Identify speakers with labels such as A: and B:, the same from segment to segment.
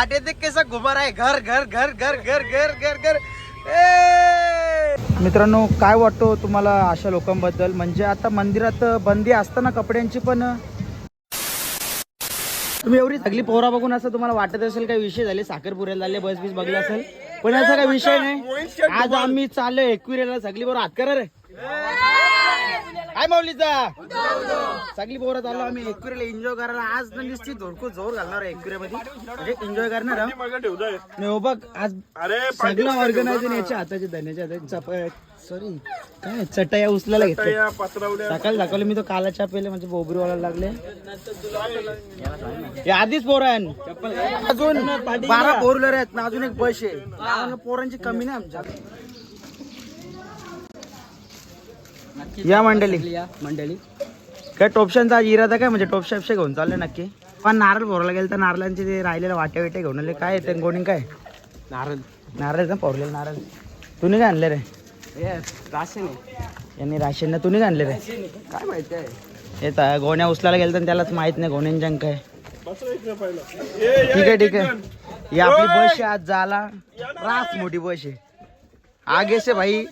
A: घाट येते कैसा घुमा रहा है? घर घर घर घर घर घर घर घर! मित्रांनो काय वाटतो तुम्हाला अशा लोकांबद्दल? म्हणजे आता मंदिरात बंदी असताना कपड्यांची पण तुम्ही एवढी सगळी पोरा बघून असं तुम्हाला वाटत असेल काही विषय झाले? साखरपुऱ्याला झाले बस बीस बघला असेल. पण असा काही विषय नाही. आज आम्ही चाललो एकविरेला सगळी बरोबर हात करा रे. काय माऊलीचा. सगळी पोरं चाललो आम्ही. एकविरेला एन्जॉय करायला आज तर निश्चित भरपूर जोर घालणार आहे एकविरेमध्ये म्हणजे एन्जॉय करणार. नाही हो बघ आज सगळं ऑर्गनायझेशन याच्या हाताचे धन्याच्या हाताचे सॉरी काय चटया उचलायला घेतलं. सकाळी दाखवलं मी तो काला चहा पेले म्हणजे बोबरी वाळायला लागले. हे आधीच पोरं आहे अजून बारा फोर आहेत ना अजून एक बस आहे. पोरांची कमी नाही आमच्या या मंडळी. मंडळी. काय टोपशांचा आज इरादा काय? म्हणजे टोपशा बिपशा घेऊन चालले नक्की. पण नारळ पोरला गेलं तर नारळांचे ते राहिलेले वाट्या विट्या घेऊन आले. काय ते? गोणी काय?
B: नारळ.
A: नारळ का पोरलेलं नारळ. तुम्ही काय आणले रे?
B: राशन
A: यांनी राशन तुम्ही काय आणले रे?
B: काय माहिती आहे?
A: तर गोण्या उचलायला गेलं तर त्यालाच माहीत नाही गोण्यांच्या काय. ठीक आहे ठीक आहे. ही आपली बस आहे आज जाला रात मोठी बस है आगे से भाई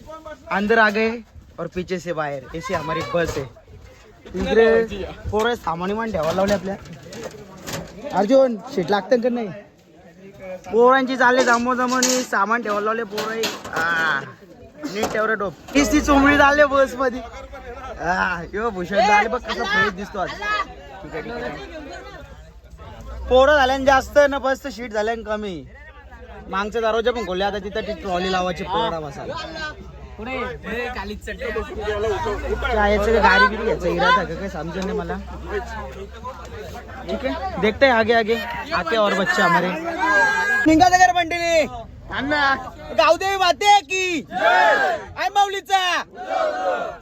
A: अंदर आ गए और पीछे से बाहेर ऐसी हमारी बस है। इकडे पोरं सामान्य मान ठेवायला लावले आपल्या। अर्जुन शीट लागतं का नाही पोरांची चालले जमो जमोनी सामान ठेवायला लावले पोरं नीट ठेवलं डोप. तीस ती चोंबडी चालले बसमध्ये हा यो भूषण झाले बघ कसा फ्रेश दिसतो आज. आहे आहे. पोरं झाल्यान जास्त ना बस शीट झाल्यान कमी. मागचा दरवाजा पण खोलले आता तिथं ती ट्रॉली लावायची पोरा बसायला. गाडी बिडी घ्यायचं. इरादा का काय? समजून नाही मला. ठीक है देखते हैं आगे आगे. आते और बच्चे हमारे. निघा नगर मंडळी अण्णा. गावदेवी माते की. आय माऊलीचा.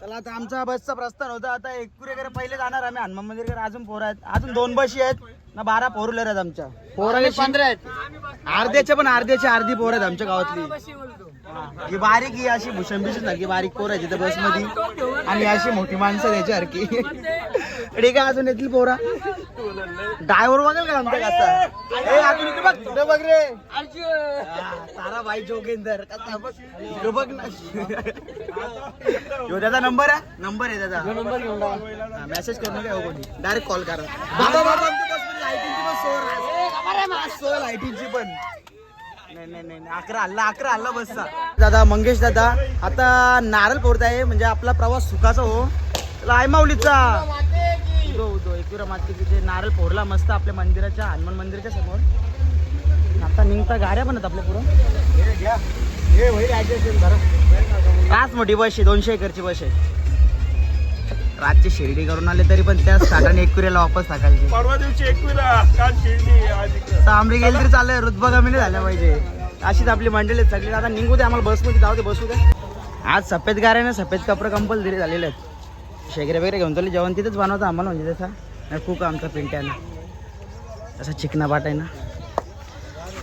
A: चला आता आमचा बसचा प्रस्थान होता. आता एकपुरेकडे पहिले जाणार आम्ही. हनुमान मंदिरकडे अजून पोर आहेत. अजून दोन बशी आहेत. ना बारा पोरलेर आहेत आमच्या. पोरं पंधरा आहेत. अर्ध्याच्या पण अर्ध्याची अर्धी पोर आहेत आमच्या गावातली. ही. बारीक ही अशी भूषण बिषण सारखी बारीक पोर आहे बसमध्ये आणि अशी मोठी माणसं त्याच्यासारखी ठीक आहे अजून येतील पोरा. ड्रायव्हर बघेल का आमच्या कसा ए अजून इकडे बघ बघ रे. हा, ताराबाई जोगेंदर कसा? बघ इकडे बघ ना. यो त्याचा नंबर आहे? नंबर आहे त्याचा. नंबर घेऊन मेसेज करू नका कोणी? डायरेक्ट कॉल करा. बाबा बाबा आमच्या सोय पण. नाही नाही. अकरा हल्ला अकरा हल्ला बसचा दादा मंगेश दादा आता नारळ फोडताय म्हणजे आपला प्रवास सुखाचा हो. चला, आई माऊलीचा. उदो उदो एकविरा माती तिथे नारळ फोडला मस्त आपल्या मंदिराच्या हनुमान मंदिराच्या समोर. आता निघता गाड्या पण आहेत आपल्या पुढं. राच मोठी बस आहे दोनशे एकरची बस आहे. रातची शिर्डी करून आले तरी पण त्या साठाने एकविऱ्याला वापस टाकायची.
C: परवा दिवशी एकविरा काल शिर्डी आज इकडं.
A: तांबडी गेली तरी चालेल रुतबा कमी नाही झाल्या पाहिजे. अशीच आपली मंडळी आहेत सगळी. आता निघू दे आम्हाला बसमध्ये जाऊ दे बसू दे. आज सफेद गार आहे ना सफेद कपडे कंपल्सरी झालेले आहेत. शेगरे वगैरे घेऊन चालले. जेवण तिथेच बनवतो आम्हाला म्हणजे तसा. नाही कुक आमचा पिंट्यानं तसा चिकना बाट आहे ना.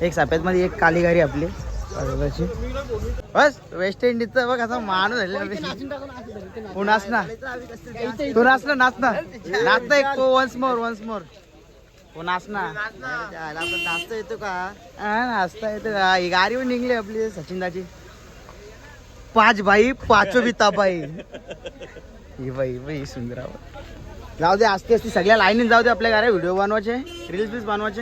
A: एक सफेदमध्ये एक काली गाडी आपली. बस वेस्ट इंडिजचा बघ असा माणूस झाले तू नाच ना. तू नाच ना नाच ना. नाच ना एक वन्स मोर वन्स मोर तू नाच ना. नाचता येतो का हा नाचता येतो का? ही गाडी पण निघली आपली सचिनदाची. पाच बाई पाचो बिताबाई ही बाई बाई सुंदर जाऊ दे असते असते सगळ्या लाईनीत जाऊ दे आपल्या गाड्या. व्हिडिओ बनवायचे रील्स बील्स बनवायचे.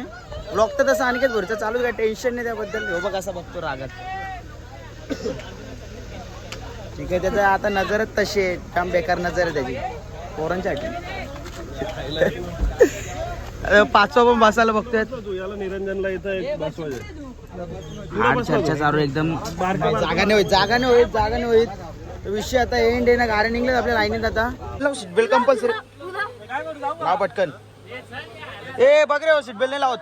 A: ब्लॉग तर तसं आणखीच भरचं चालू काय टेन्शन नाही त्याबद्दल. हो बघ असा बघतो रागात ठीक आहे त्याचं आता नजरच तशी आहे. काम बेकार नजर आहे त्याची. पोरांच्या अरे पाचवा पण बसायला बघतोय.
C: निरंजनला
A: आठ चर्चा चालू आहे एकदम. जागा नाही होईल जागा नाही होईल जागा नाही होईल विषय आता एंड आहे ना गाड्या निघल्यात आपल्या लाईनीत आता. बेल्ट कंपल्सरी लाव पटकन. ए बघ रे सीट बेल्ट नाही लावत.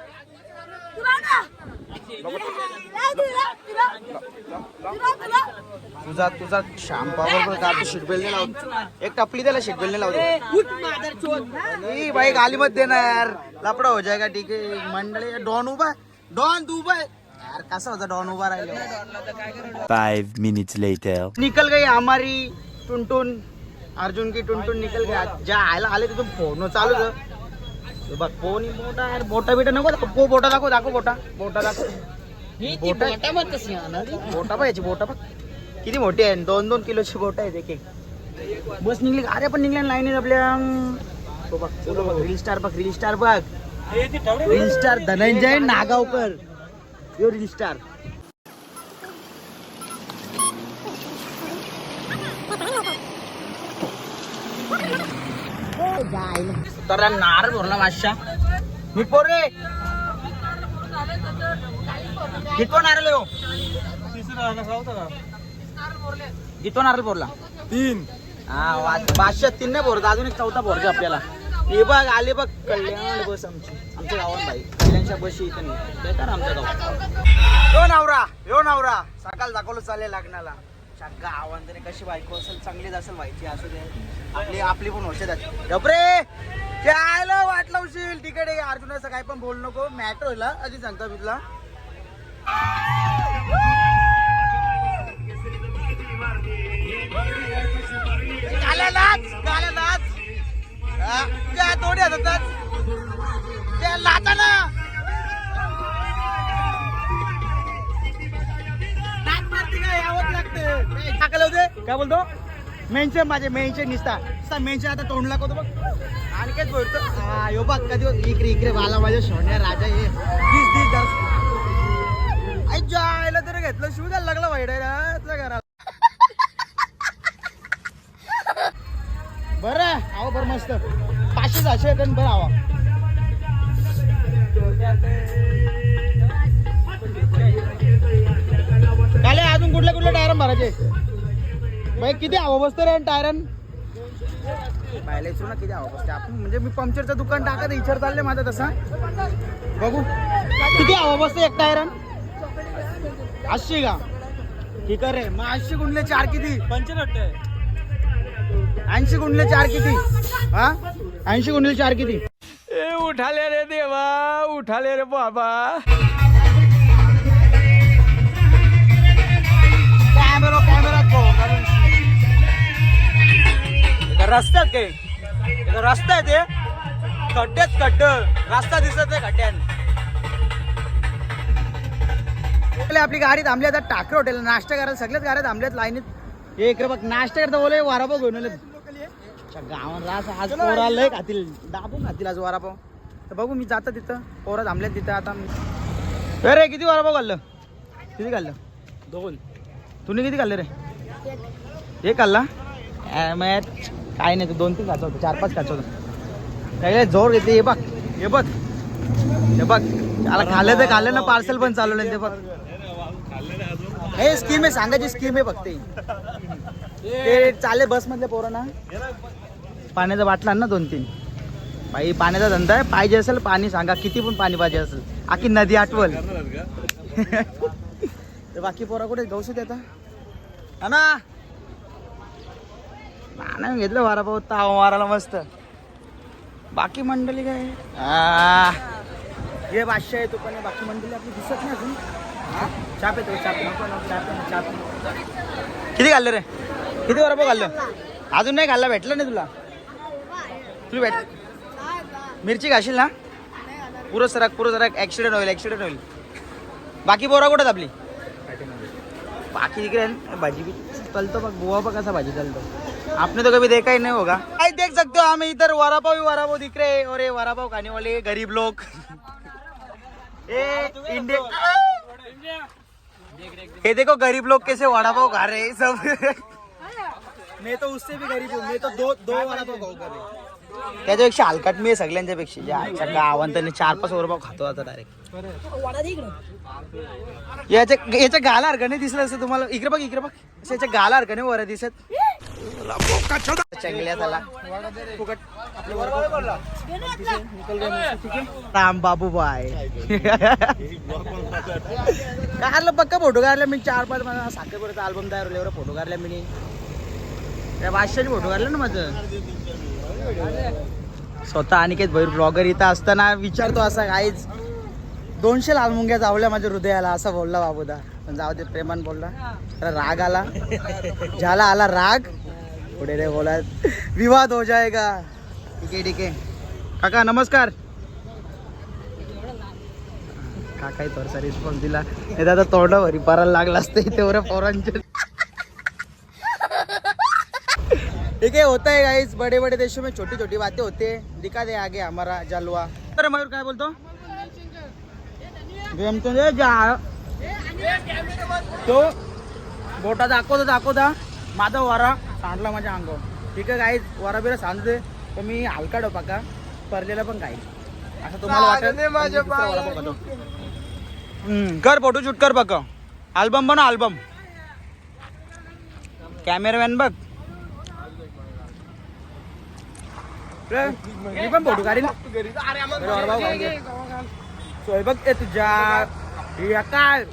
A: तुझा तुझा बरोबर का बेल्ट नाही लावत? एक टपली त्याला सीट बेल्ट नाही लावत? नाही भाई गाली मत देणार. लपडा हो जाएगा ठीक आहे. मंडळी डॉन उभा. डॉन तू उभा. यार कसा होता डॉन उभा राहिला?
D: Five minutes later.
A: निकल गई हमारी टुनटुन. अर्जुन की टुनटुन निकल गया. ज्या आयला आले तिथून फोन चालू बघ पोनी मोठा यार बोटा बिटा नको दाखव. पो बोटा दाखव दाखव बोटा बोटा दाखव बोटा बोटा पाहिजे बोटा बघ किती मोठी आहे दोन दोन किलोची बोट आहेत एक एक बस निघली अरे पण निघल्या लाईनीत आपल्या तो बघ बघ रील स्टार बघ रील स्टार बघ रील स्टार धनंजय नागावकर यो रील स्टार तर नारळ भरला माशा मी पोर कितवा नारळ हो. कितवा नारळ पोरला
C: तीन.
A: हा पाचशे तीन नाही बोरत अजून एक चौथा बोरतो आपल्याला. हे बघ आले बघ कल्याण बस आमची. आमच्या गावात भाई कल्याणच्या बशी इथं नाही. आमच्या गावात यो नवरा यो नवरा. सकाळ दाखवलं चालेल लग्नाला. सगळं आव्हान कशी बायको असेल चांगलीच असेल व्हायची असू दे. आपली आपली पण होते गपरे त्याला वाट लावशील. तिकडे अर्जुनाचं काय पण बोल नको. मॅटर होईल हा, आधी सांगता मी तुला. गाल्या नाच गाल्या नाच हा, त्या तोडी हातात त्या लाचा ना यावंच लागते टाकलं होते? काय बोलतो? मेन्शन माझे मेन्शन निसता. निसता मेन्शन आता तोंडला होतो बघ. आणि काहीच बोलतो. हा यो बघ कधी इकडे इकडे वाला माझ्या सोन्या राजा हे दिस दिस दर. आई जायला तरी घेतलं. शिव द्यायला लागला ना तुझ्या घरात बरं आहो. बरं मस्त. पाचशे सहाशे टन बरं आवा. काले अजून कुठल्या कुठल्या टायरन भरायचे? बाई किती हवा बसतं रे टायरन? पाहिलं ना किती हवा बसते आपण म्हणजे मी पंक्चरचं दुकान टाकत विचार चालले माझा तसा. बघू. किती हवा बसते एक टायरन? आठशे का? ठीक आहे रे. मग आठशे गुणले चार किती? ऐंशी गुणले चार किती? हा? ऐंशी गुणले चार किती?
C: ए उठाले रे देवा उठाले रे बाबा.
A: रस्त्यात इथं रस्ता आहे ते. खड्ड्यात खड्ड. रस्ता दिसत खड्ड्यात आपली गाडी थांबली आता टाकर हॉटेल नाश्ता करायला सगळ्याच गाड्या थांबल्यात लाईनीत. हे इकडे बघ नाश्ता करता बोले वारापाव घेऊन आले गावात रास आज पोरा लय खातील. दाबून खातील आज वरापाव तर बघू मी जातो तिथं. पोरं थांबल्यात तिथं. आता अरे किती वरापाव खाल्लं? किती खाल्लं?
C: दोन.
A: तुम्ही किती खाल्ले रे? एक खाल्ला? मॅच काय नाही तू दोन तीन खाचा होता चार पाच खाचा होता. काय जोर घेते हे बघ हे बघ हे बघ. त्याला खाल्लं तर खाल्लं ना पार्सल पण चालवलं ते बघ. हे स्कीम आहे सांगायची स्कीम आहे बघ ते चालले बस मधले पोरं ना. पाण्याचा बाटला ना दोन तीन. बाई पाण्याचा धंदा आहे पाहिजे असेल पाणी सांगा किती पण पाणी पाहिजे असेल. आखी नदी आठवल तर बाकी पोरा कुठे गौसू आता? हा ना नाही घेतलं वारा भाऊ ताव मारायला मस्त. बाकी मंडळी काय? हे भाष्य आहे तो पण बाकी मंडळी आपली दिसत नाही अजून. चाप येतो चाप छाप चाप चाप किती खाल्लं रे? किती वरापाव खाल्लं? अजून नाही खाल्ला भेटलं नाही तुला? तुला भेट मिरची घाशील ना? पुरं सराक पुरं सराक. ॲक्सिडेंट होईल ॲक्सिडेंट होईल. बाकी पोरा कुठं आपली? बाकी तिकडे भाजी चलतो बघ गोवा बघ कसा भाजी चालतो आपने तो कभी देखा ही नहीं होगा। आई देख सकते हो हमें इधर वरापाव ही वरापाव दिख रहे हैं और ये वरापाव खाने वाले गरीब लोग। ए इंडिया ये देखो गरीब लोग कैसे वड़ा पाव खा रहे हैं सब। मैं तो उससे भी गरीब हूँ मैं तो दो दो वड़ा पाव खाऊ कर त्याच्यापेक्षा हलकट मी आहे सगळ्यांच्या पेक्षा? जे आजच्या गावांत चार पाच वडापाव खातो आता डायरेक्ट याच्या याच्या गाला हरकत नाही दिसलं असं तुम्हाला. इकडे बघ इकडे बघ. याच्या गाला हरकत नाही वर दिसत. राम बाबू बाय. काढलं पक्का फोटो काढला मी. चार पाच माझा साखरपुराचा अल्बम तयार होईल एवढा फोटो काढला मी. त्या बादशाने फोटो काढला ना माझं. स्वतः अनिकेत भैर ब्लॉगर इथं असताना विचारतो असा काहीच दोनशे लाल मुंग्या चावल्या माझ्या हृदयाला असं बोलला बाबूदा. पण जाऊ दे प्रेमान बोलला. त्याला राग आला. ज्याला आला राग पुढे रे बोला विवाद हो जाएगा. ठीक आहे ठीक आहे. काका नमस्कार. काकाही थोडासा रिस्पॉन्स दिला. नाही दादा आता तोंडावर पारायला लागला असते तेवढ्या पोरांचे. ठीक है होता है गाइस बड़े बड़े देशों में छोटी छोटी बातें होते हैं. दिखा दे आगे हमारा जलवा. तर मयूर काय बोलतो? जमतो तो बोटा दाखवतो दाखवता माझा वारा. सांडला माझ्या अंग ठीक आहे गाईज वराबिरा सांडते तर मी हलका डोपा का? परलेला पण गाईज असं तुम्हाला कर फोटो शूट कर बघ अल्बम बनव अल्बम कॅमेरामॅन बघ. मी पण फोटो काढील सोयबक तुझ्या. काय?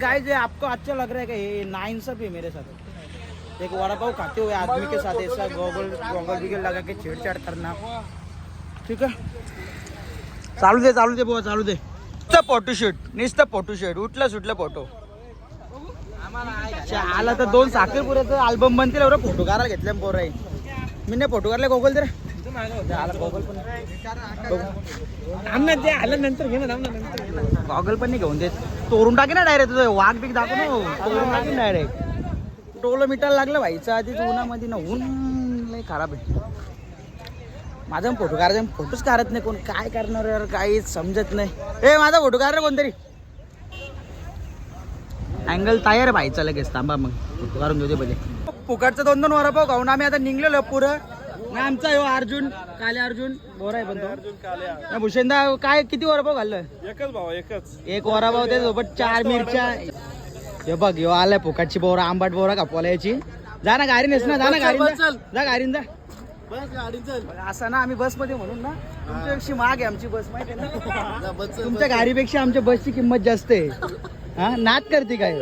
A: गाय जे आपको अच्छा लग रहा है का? ये सब है मेरे साथ. एक वड़ा पाव खाते हुए आदमी के साथ ऐसा गोगल गोगल बिगल लगा के छेड़छाड़ करना। ठीक है? चालू दे चालू दे बुवा चालू दे। नुसतं फोटो शूट नुसतं फोटो शूट उठलं सुटलं फोटो आला तर दोन साखरपुऱ्याचं अल्बम बनतील एवढं फोटो काढायला घेतल्या पोर आहे. मी नाही फोटो काढले गोगल तर? आला गोगल पण नाही घेऊन देत. तोरून टाके ना डायरेक्ट तुझं वाघ बिग दाखव ना. तोरून टाके डायरेक्ट टोलं मिटायला लागलं व्हायचं आधीच उन्हामध्ये ना ऊन लय खराब आहे. माझा फोटो काढायचा फोटोच काढत नाही कोण. काय करणार यार काहीच समजत नाही. ए माझा फोटो काढ रे कोणतरी. अँगल तयार व्हायचा लगेच थांबा मग. फोटो काढून घेऊ दे पहिले. फुकटचं दोन दोन वरापाव खाऊन आम्ही आता निघलेलो पुरं. ना आमचा हो अर्जुन काले अर्जुन बोरा आहे पण तो भूषणदा काय किती वरापाव खाल्लं
C: एकच भाऊ एकच.
A: एक वरापाव त्या सोबत चार मिरच्या. हे बघ ह्यो आलाय फुकटची बोरा आंबाट बोरा कापवाला याची जा ना गाडी नेस ना जा ना गाडी जा गाडीन जा. बघ, असं ना आम्ही बसमध्ये म्हणून ना तुमच्यापेक्षा महाग आहे आमची बस माहिती आहे ना? तुमच्या गाडीपेक्षा आमच्या बसची किंमत जास्त आहे. हा नाद करते काय?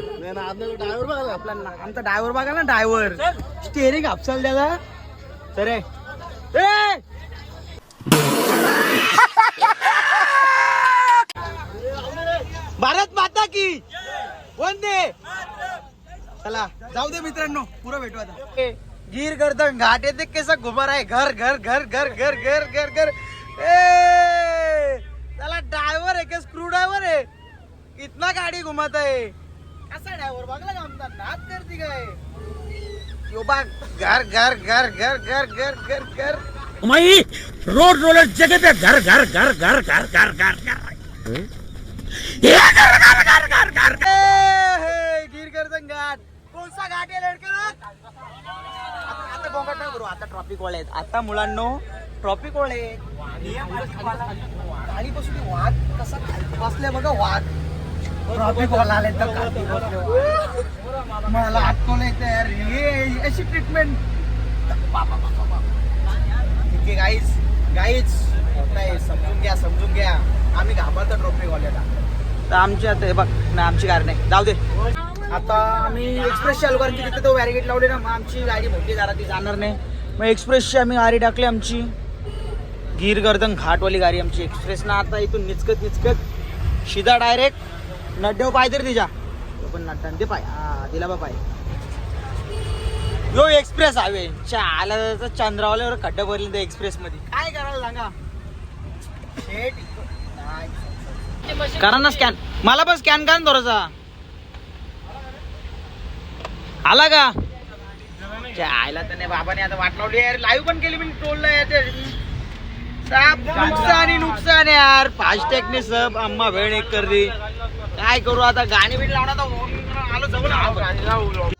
A: आपला ना- आमचा ड्रायव्हर बघा ना ड्रायव्हर स्टेरिंग हापसाल त्याला. तर भारत माता की! वंदे चला जाऊ दे मित्रांनो पुरं भेटू आता गिर गर्दन घाट येते कैसा घुमर आहे घर घर घर घर घर घर घर घर ए चला ड्रायव्हर आहे का स्क्रू ड्रायव्हर आहे इतना गाडी घुमत आहे कसा ड्रायव्हर बघला का आमचा नाच करते काय यो बा घर घर घर घर घर घर घर घर
D: माई रोड रोलर जगह पे घर घर घर घर घर घर घर घर
A: आता आता गोंगाट नाही करू आता ट्रॉफिक वाले आहेत. आता मुलांनो ट्रॉफिक वाले आणि बसून वाघ कसा बसले बघा वाघ ट्रॉफिक वाला आले तर खाली बसले मला अटकवलं तयार हे अशी ट्रीटमेंट ठीक आहे नाही समजून घ्या समजून घ्या. आम्ही घाबरतो ट्रॉफिक वाल्याला. तर आमची आता हे बघ नाही आमची कार नाही. जाऊ दे. आता आम्ही एक्सप्रेस चालू कारण की तिथे तो वॅरिगेट लावले ना मग आमची गाडी मोठी जरा ती जाणार नाही. मग एक्सप्रेसची आम्ही गाडी टाकली आमची. गीर गर्दन घाटवाली गाडी आमची एक्सप्रेस ना आता इथून निचकत निचकत. शिदा डायरेक्ट नड्डेव पाय तरी तिच्या. पण नड्डा ते पाय. हा तिला बा पाय. यो एक्सप्रेस हवे आला तर चंद्रावल्यावर खड्डा भरले त्या एक्सप्रेस मध्ये. काय करायला सांगा? शेट. करा ना स्कॅन मला पण स्कॅन करा ना थोडासा. आला का? आयला तर नाही बाबाने आता वाट लावली यार लाईव्ह पण केली मी टोलला यार नुकसान नुकसान यार. फास्टॅग ने सब अम्मा भेण एक कर दी. काय करू आता? गाणी बीट लावणार आता आलो जवळ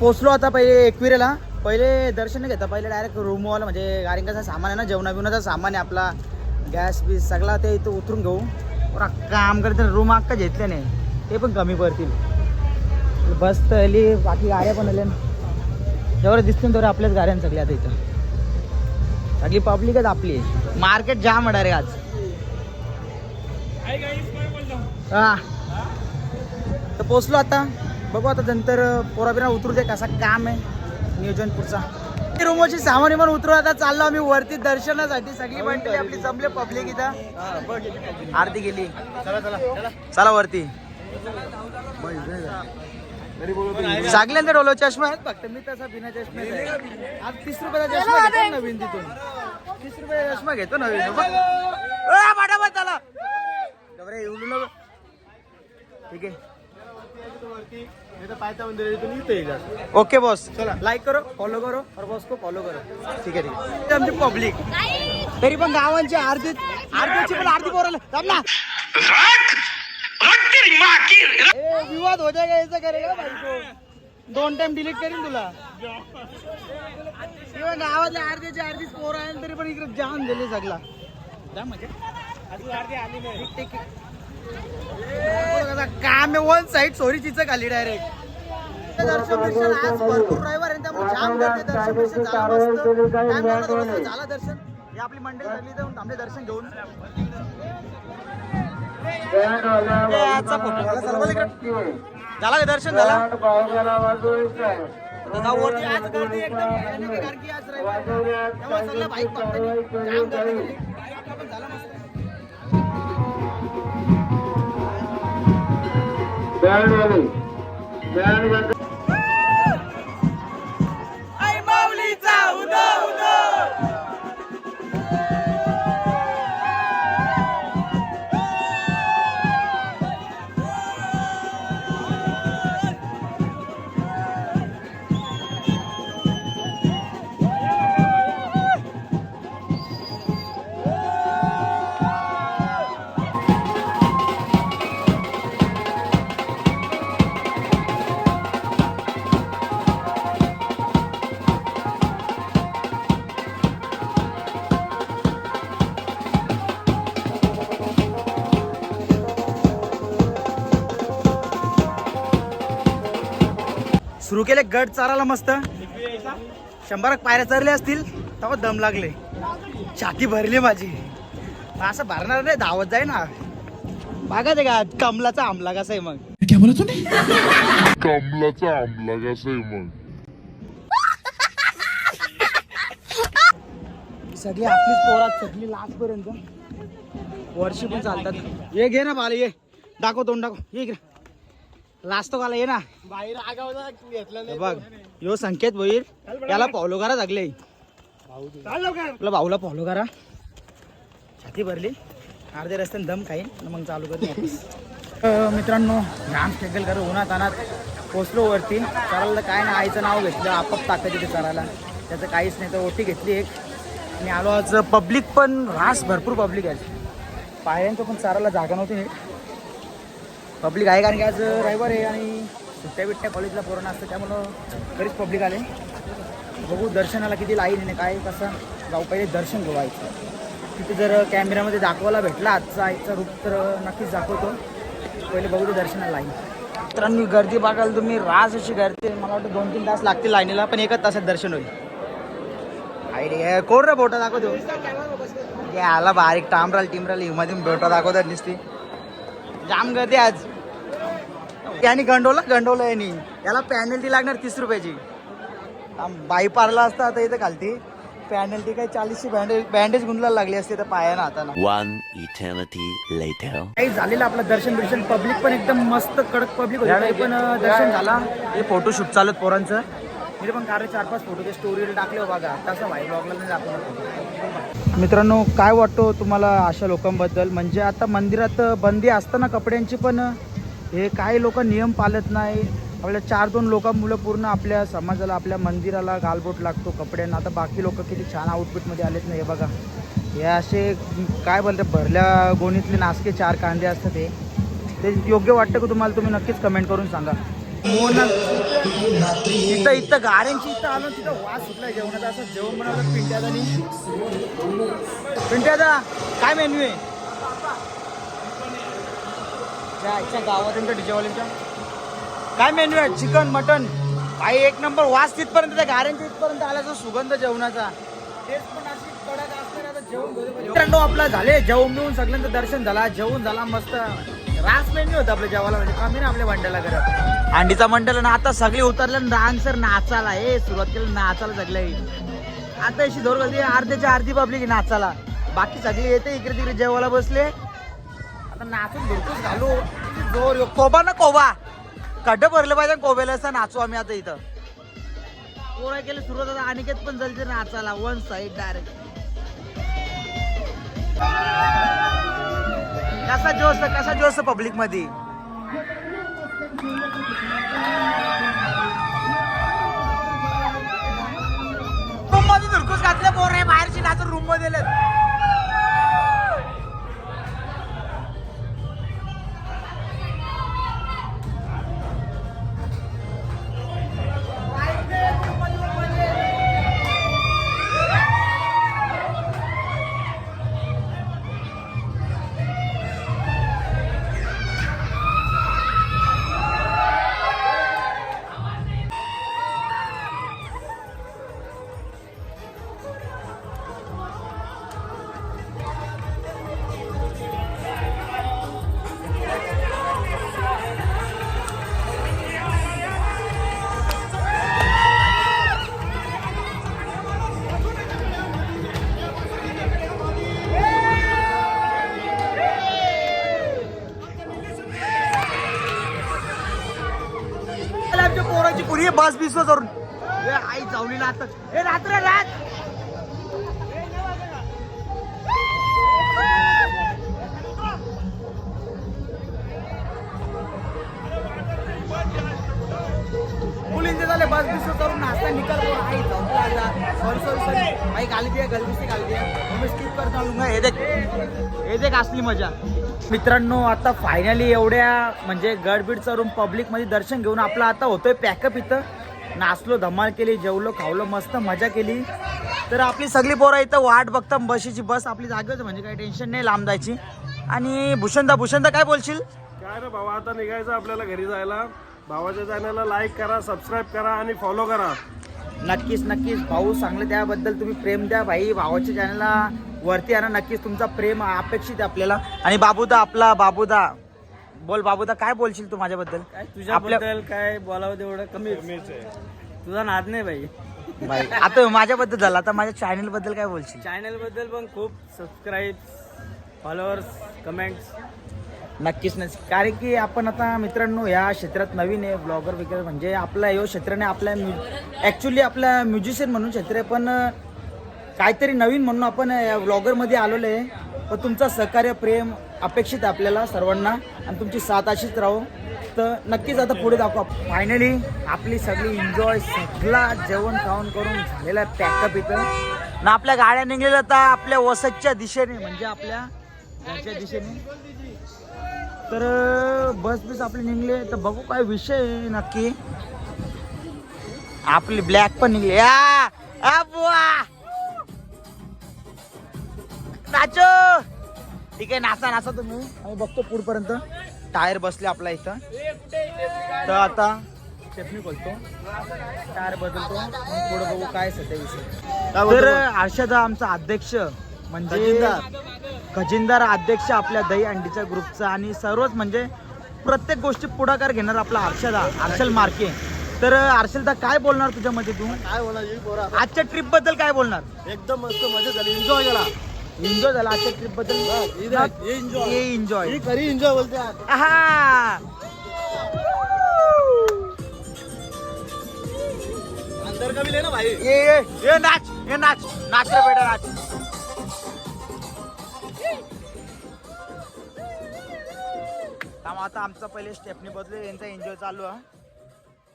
A: पोचलो आता पहिले एकविरेला. पहिले दर्शन घेता पहिले डायरेक्ट रूमवाला म्हणजे कारण कसं सामान आहे ना जेवणा बिवणाचा सामान आहे आपला. गॅस बीस सगळा ते इथं उतरून घेऊ. काम करते रूम अक्का घेतले नाही. ते पण कमी पडतील. बस तर आली बाकी गाड्या पण आल्या. जेवढं दिसतील तेवढं आपल्याच गाड्या सगळ्या आता इथं. सगळी पब्लिकच आपली. आहे मार्केट जाम आहे डायरेक्ट आज हा. तर पोचलो आता. बघू आता नंतर पोराबिरा उतरू दे कसा काम आहे नियोजन पुढचा रुमोची सामान विमान उतरू आता चाललो आम्ही वरती दर्शनासाठी. सगळी मंडळी आपली जमले पब्लिक इथं. आरती गेली चला चला चला. वरती. सगळ्यांचा डोलो चष्मा आहेत फक्त मी तसा बिना चष्मा आज तीस रुपयाचा चष्मा घेतो नवीन तिथून. तीस रुपयाचा चष्मा घेतो नवीन. बघ. ए, फटाफट चला. गबरे, उलू नको. ठीक आहे. Okay boss. चला लाईक करो फॉलो करो और बॉस को फॉलो करो. ठीक आहे ठीक आहे. आमची पब्लिक तरी पण गावांची आरती आरतीची पण आरती पोराला थांब ना. ए, विवाद हो जाएगा ऐसा करेगा भाई को दोन टाइम डिलीट करीन तुला. किंवा गावातल्या आरतीची आरती पोर आहे तरी पण इकडे जाम दिले सगळा. म्हणजे. ठीक, ठीक, ठीक. काम वन साईड सोरीचीच खाली डायरेक्ट दर्शन बिर्शन आज भरपूर रविवार आहे त्यामुळे जाम गर्दी दर्शन झालं मस्त थोडंसं, झालं दर्शन. ही आपली मंडळी थांबले दर्शन घेऊन. झाला, का दर्शन? झाला? आता जाऊ वरती आज गर्दी एकदम भयानक आहे, कारण की आज रविवार. त्यामुळे बाईक पकडतात. जाम गर्दी आई सुरू केले गट चारायला मस्त. शंभर पायऱ्या चरले असतील तेव्हा दम लागले. छाती भरली माझी. असं भरणार नाही धावत जाय ना. बघा ते का कमलाचा आमला कसा आहे मग.
D: क्या बोला तूने
E: कमलाचा आमला कसा आहे मग?
A: सगळी आपलीच पोरात सगळी लास्ट पर्यंत वर्षी पण चालतात. ये घे ना बाला ये. दाखव तोंड दाखव. ये इकडे. लास्ट तो काला ये ना.
C: बाहेर आगावला घेतलं
A: बघ यो संकेत होईल त्याला फॉलो करा लागले आपला भाऊला फॉलो करा छाती भरली. अर्ध्या रस्त्याने दम खाईन मग चालू करतो मित्रांनो घाम स्ट्रगल करू उन्हात अनात पोचलो वरती. चरायला काय ना आईचं नाव घेतलं आपाप टाकायचं तिथे चरायला त्याचं काहीच नाही तर ओटी घेतली एक. आणि आलो आज पब्लिक पण रास भरपूर पब्लिक आहे. पायऱ्यांचं पण चारायला जागा नव्हती नीट पब्लिक आहे कारण की आज रविवार आहे आणि सुट्ट्या बिट्ट्या कॉलेजला कोरोना असतं त्यामुळं बरीच पब्लिक आले. बघू दर्शनाला किती लाईन आहे काय कसं जाऊ पहिले दर्शन घेऊ तिथे जर कॅमेऱ्यामध्ये दाखवायला भेटला आजचा आईचा रूप तर नक्कीच दाखवतो. पहिले बघू ते दर्शनाला लाईन. मित्रांनी गर्दी बघाल तुम्ही रास अशी गर्दी मला वाटतं दोन तीन तास लागतील लाईनीला पण एकच तासात दर्शन होईल. आयडिया कोण रे बोटा दाखवतो? हे आला बारीक टामराल टिमराल मध्ये बोटा दाखवतात नुसती. जाम गर्दी आज. यांनी गंडवलं गंडवलं यांनी. याला पॅनल्टी लागणार तीस रुपयाची. बाई पारला असता आता इथं खालती. पॅनल्टी काय चाळीसची बँडेज बँडेज गुंतला लागली असते तर पायानं हाताना.
F: One eternity later.
A: काही झालेलं आपलं दर्शन बिर्शन पब्लिक पण एकदम मस्त कडक पब्लिक होती. पण दर्शन झाला. हे फोटोशूट चालत पोरांचं. मी पण कारण चार पाच फोटो ते स्टोरीला टाकले हो बघा. तसं भाई ब्लॉगला नाही दाखवणार. मित्रांनो काय वाटतो तुम्हाला अशा लोकांबद्दल? म्हणजे आता मंदिरात बंदी असताना कपड्यांची पण हे काही लोक नियम पाळत नाही. आपल्या चार दोन लोकांमुळे पूर्ण आपल्या समाजाला आपल्या मंदिराला गालबोट लागतो कपड्यांना. आता बाकी लोक किती छान आउटफिटमध्ये आलेत नाही हे बघा. हे असे काय बोलते भरल्या गोणीतले नासके चार कांदे असतात हे. ते योग्य वाटतं का तुम्हाला? तुम्ही नक्कीच कमेंट करून सांगा. इथं इथं गाड्यांची इथं आलो तिथं वास सुटलाय जेवणाचा. असं जेवण बनवलं पिंट्याचा पिंट्याचा काय मेन्यू आहे? त्या गावात त्यांच्या डिजेवाल्यांच्या. काय मेन्यू आहे? Chicken mutton. काही एक नंबर वास तिथपर्यंत त्या गाऱ्यांच्या इथपर्यंत तो सुगंध जेवणाचा. जेवण मित्रांनो आपला झाले जेवण मिळून सगळ्यांचं दर्शन झाला. जेवण झाला मस्त. रास मेन्यू होता आपल्या जेवायला म्हणजे कमी ना आपल्या मंडळाला करत अंडीचा मंडळ ना आता सगळे उतरले डान्सर नाचाला हे सुरुवात केलं नाचाला सगळे. आता अशी धोर अर्ध्याच्या अर्धी पब्लिक नाचाला बाकी सगळी येते इकडे तिकडे जेवायला बसले. आता नाचून भरपूर घालू. जोर येऊ. कोबा ना कोबा. खड्डे भरले पाहिजे कोबेला असं नाचू आम्ही आता इथं. पोरा केलं सुरुवात आता अनिकेत पण चालते नाचाला वन साईड डायरेक्ट कसा जोश कसा जोश पब्लिकमध्ये रूममध्ये धुरकूस घातले पोर बाहेरची नाचून रूममध्ये बिस करून ए, आई जाऊली आता. ए रात्र रात मुलींचे झाले बस बिस करून नाश्ता निकाल आई जाऊ सॉरी सॉरी सॉरी आई गाली दिया गलती से गाली दिया मी स्किप कर चालूंगा हे देख. हे देख असली मजा. मित्रांनो आता फायनली एवढ्या म्हणजे गडबीड चढून पब्लिकमध्ये दर्शन घेऊन आपला आता होतोय पॅकअप इथं. नाचलो धमाल केली जेवलो खावलो मस्त मजा केली. तर आपली सगळी पोरं इथं वाट बघता बशीची बस आपली जागेच म्हणजे काही टेन्शन नाही लांब जायची. आणि भूषणदा भूषणदा काय बोलशील?
C: काय रे भावा आता निघायचं आपल्याला घरी जायला. भावाच्या चॅनलला लाईक करा सबस्क्राईब करा आणि फॉलो करा.
A: नक्कीच नक्कीच. भाऊ चांगलं त्याबद्दल तुम्ही प्रेम द्या भाई. भावाच्या चॅनलला वरती आणा नक्कीच तुमचा प्रेम अपेक्षित आहे आपल्याला. आणि बाबूदा आपला बाबूदा. बोल बाबूदा काय बोलशील तू माझ्याबद्दल?
B: काय
A: आपल्या
B: तुझ्याबद्दल काय बोलावं तेवढं कमीच. तुझा नाद नाही भाई
A: भाई आता माझ्याबद्दल झालं आता माझ्या चॅनलबद्दल काय बोलशील?
B: चॅनलबद्दल पण खूप सबस्क्राईब फॉलोअर्स कमेंट्स
A: नक्कीच नक्कीच. कारण की आपण आता मित्रांनो या क्षेत्रात नवीन आहे ब्लॉगर वगैरे. म्हणजे आपला यो क्षेत्र नाही आपल्या ॲक्च्युली आपल्या म्युझिशियन म्हणून क्षेत्र आहे पण काहीतरी नवीन म्हणून आपण ब्लॉगरमध्ये आलेलो आहे. पण तुमचा सहकार्य प्रेम अपेक्षित आहे आपल्याला सर्वांना. आणि तुमची साथ अशीच राहो. तर नक्कीच आता पुढे दाखवा. फायनली आपली सगळी एन्जॉय सगळा जेवण खावण करून झालेला पॅकअप इथं. ना आपल्या गाड्या निघलेल्या तर आपल्या वसतच्या दिशेने म्हणजे आपल्या घरच्या दिशेने. तर बस बीस आपली निघले. तर बघू काय विषय आहे नक्की. आपली ब्लॅक पण निघली. या आप बुवा! नाचो ठीक आहे नाचा नाचा तुम्ही. आम्ही बघतो पुढपर्यंत. टायर बसले आपला इथं. तर आता स्टेपनी बोलतो. टायर बदलतो. पुढे बघू काय सध्या विषय. तर हर्षदा आमचा अध्यक्ष म्हणजे खजिनदार. अध्यक्ष आपल्या दही अंडीच्या ग्रुपचा आणि सर्वच म्हणजे प्रत्येक गोष्टी पुढाकार घेणार आपला हर्षदा हर्षल मार्के. तर हर्षलदा काय बोलणार तुझ्यामध्ये तू?
B: काय होणार
A: आजच्या ट्रिपबद्दल काय बोलणार?
B: एकदम मस्त मजा झाली. एन्जॉय केला
A: एन्जॉय झाला आजच्या ट्रिपबद्दल. एन्जॉय
B: खरी एन्जॉय बोलते
A: आहा.
B: अंदर का ना भाई.
A: ये ये ये नाच ये नाच. नाच रे बेटा नाच. आता आमचा पहिले स्टेपनी बदलू यांचा एन्जॉय चालू आहे.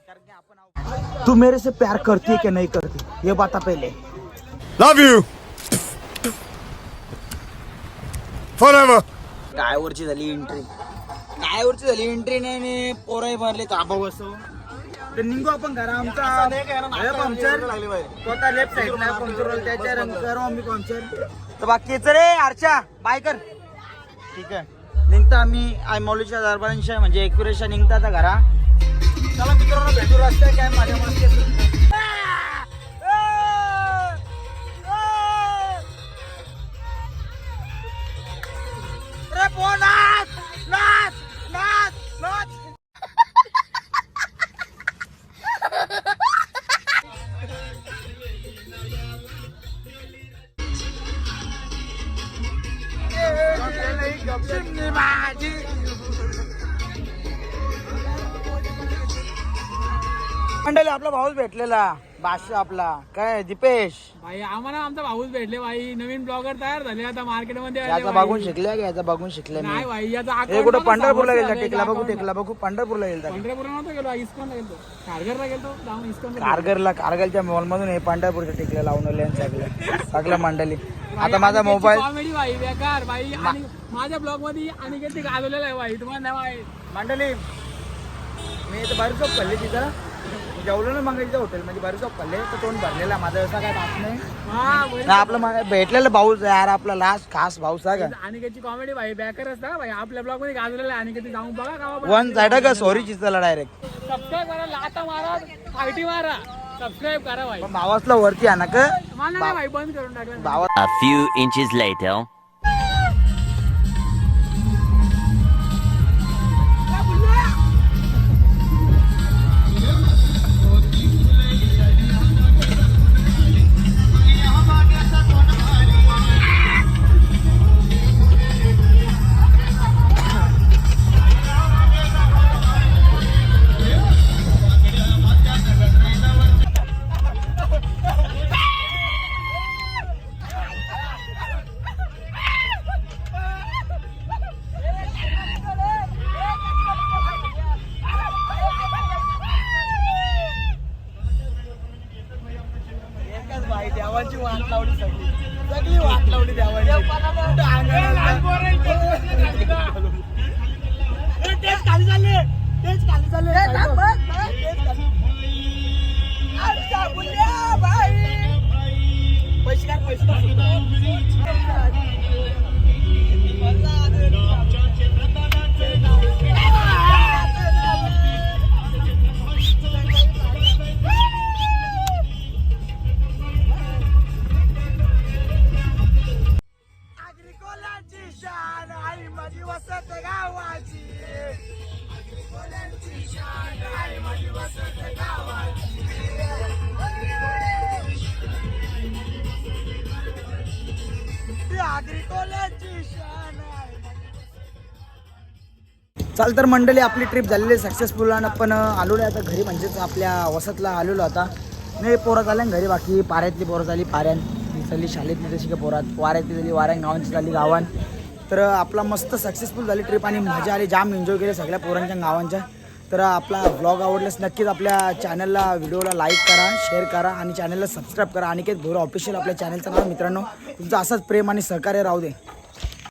A: कारण की आपण आहोत- तू मेरे से प्यार करती है कि नहीं करती? ये बता पहले.
E: लव यू फॉर
A: टायवरची झाली एंट्री टायवरची झाली एंट्री नाही आणि पोराही भरले ताबा बसव. तर निघू आपण घरा. आमचा पंक्चर स्वतः लेफ्ट साईडला पंक्चर त्याच्या रंग करू आम्ही पंक्चर तर बाकी रे आरच्या बाय कर. ठीक आहे. निघता आम्ही. आयमौलीच्या दरबारांच्या म्हणजे एकविरेच्या निघता घरा. चला मित्रांनो भेटू रस्त्यात काय माझ्या मस्ती भेटलेला बादशाह आपला. काय दीपेश?
B: भाई आम्हाला आमचा भाऊच भेटले भाई नवीन ब्लॉगर तयार झाले. आता मार्केटमध्ये आले
A: याचा
B: भाई.
A: बघून शिकल्या का? याचा बघून शिकल्या
B: नाही भाई याचा
A: हे
B: account
A: कुठं पंढरपूरला
B: झालंय,
A: टेकला बघू
B: account.
A: टेकला बघू. पंढरपूरला गेलता
B: पंढरपूरला नव्हतो गेलो इस्कॉनला गेलो कारगरला गेलो जाऊन इस्कॉनला
A: कारगरला कारगलच्या मॉल मधून हे पंढरपूरच्या टिकल्या लावून सगळं. सगळं मंडळी. आता माझा मोबाईल
B: कॉमेडी भाई बेकार. भाई आणि माझ्या ब्लॉगमध्ये आणि किती गाजवलेला आहे भाई तुम्हाला नाही माहीत.
A: मंडळी मी इथं बारी चौक खाल्ली तिथं. जेवलो ना मग इथं हॉटेल मध्ये बारी चौक खाल्ले तर तोंड भरलेला माझा व्यवसाय काय बात नाही.
B: हा.
A: नाही, आपलं मा- भेटलेलं भाऊच आहे यार आपला लास्ट खास आहे का?
B: आणि त्याची कॉमेडी भाई बेकार असता भाई आपल्या ब्लॉगमध्ये गाजवलेला आहे आणि किती जाऊन बघा का
A: वन साइड का? सॉरी चिचला डायरेक्ट
B: सबस्क्राईब करा लाता मारा फायटी मारा. सबस्क्राईब करा भाई.
A: पण भावासला वरती आणा का?
B: मला नाही भाई बंद करून टाकलं.
A: भावा
F: A few inches later.
A: चाल तर मंडळी आपली ट्रिप झालेली सक्सेसफुल आणि आपण आलेलो आहे आता घरी म्हणजेच आपल्या वसतला आलेलो आता. नाही पोरं झाल्या ना घरी बाकी पाऱ्यातली पोरं झाली पाऱ्यान झाली शाळेतली तशी का पोरात वाऱ्यातली झाली वाऱ्या गावांची झाली गावान. तर आपला मस्त सक्सेसफुल झाली ट्रिप आणि मजा आली जाम एन्जॉय केले सगळ्या पोरांच्या गावांच्या. तर आपला ब्लॉग आवडल्यास नक्कीच आपल्या चॅनलला व्हिडिओला लाईक करा शेअर करा आणि चॅनलला सबस्क्राईब करा. अनिकेत भोर ऑफिशियल आपल्या चॅनलचं नाव मित्रांनो. तुमचं असंच प्रेम आणि सहकार्य राहू दे.